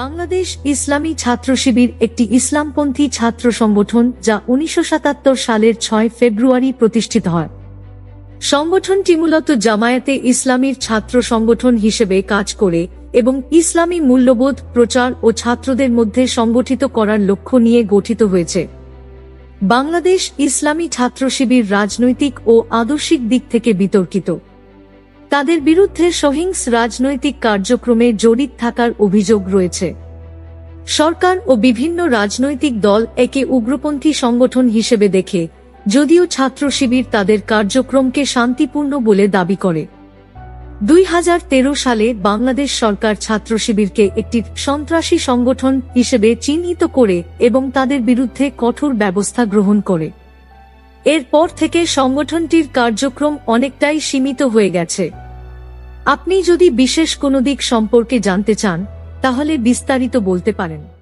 বাংলাদেশ ইসলামী ছাত্র শিবির একটি ইসলামপন্থী ছাত্র সংগঠন যা উনিশশো সাতাত্তর সালের ছয় ফেব্রুয়ারি প্রতিষ্ঠিত হয়। সংগঠনটি মূলত জামায়াতে ইসলামীর ছাত্র সংগঠন হিসেবে কাজ করে এবং ইসলামী মূল্যবোধ, প্রচার ও ছাত্রদের মধ্যে সংগঠিত করার লক্ষ্য নিয়ে গঠিত হয়েছে। বাংলাদেশ ইসলামী ছাত্র শিবির রাজনৈতিক ও আদর্শিক দিক থেকে বিতর্কিত। তাদের বিরুদ্ধে সহিংস রাজনৈতিক কার্যক্রমে জড়িত থাকার অভিযোগ রয়েছে। সরকার ও বিভিন্ন রাজনৈতিক দল একে উগ্রপন্থী সংগঠন হিসেবে দেখে, যদিও ছাত্র শিবির তাদের কার্যক্রমকে শান্তিপূর্ণ বলে দাবি করে। দুই হাজার তেরো সালে বাংলাদেশ সরকার ছাত্র শিবিরকে একটি সন্ত্রাসী সংগঠন হিসেবে চিহ্নিত করে এবং তাদের বিরুদ্ধে কঠোর ব্যবস্থা গ্রহণ করে। এরপর থেকে সংগঠনটির কার্যক্রম অনেকটাই সীমিত হয়ে গেছে। আপনি যদি বিশেষ কোনো দিক সম্পর্কে জানতে চান তাহলে বিস্তারিত বলতে পারেন।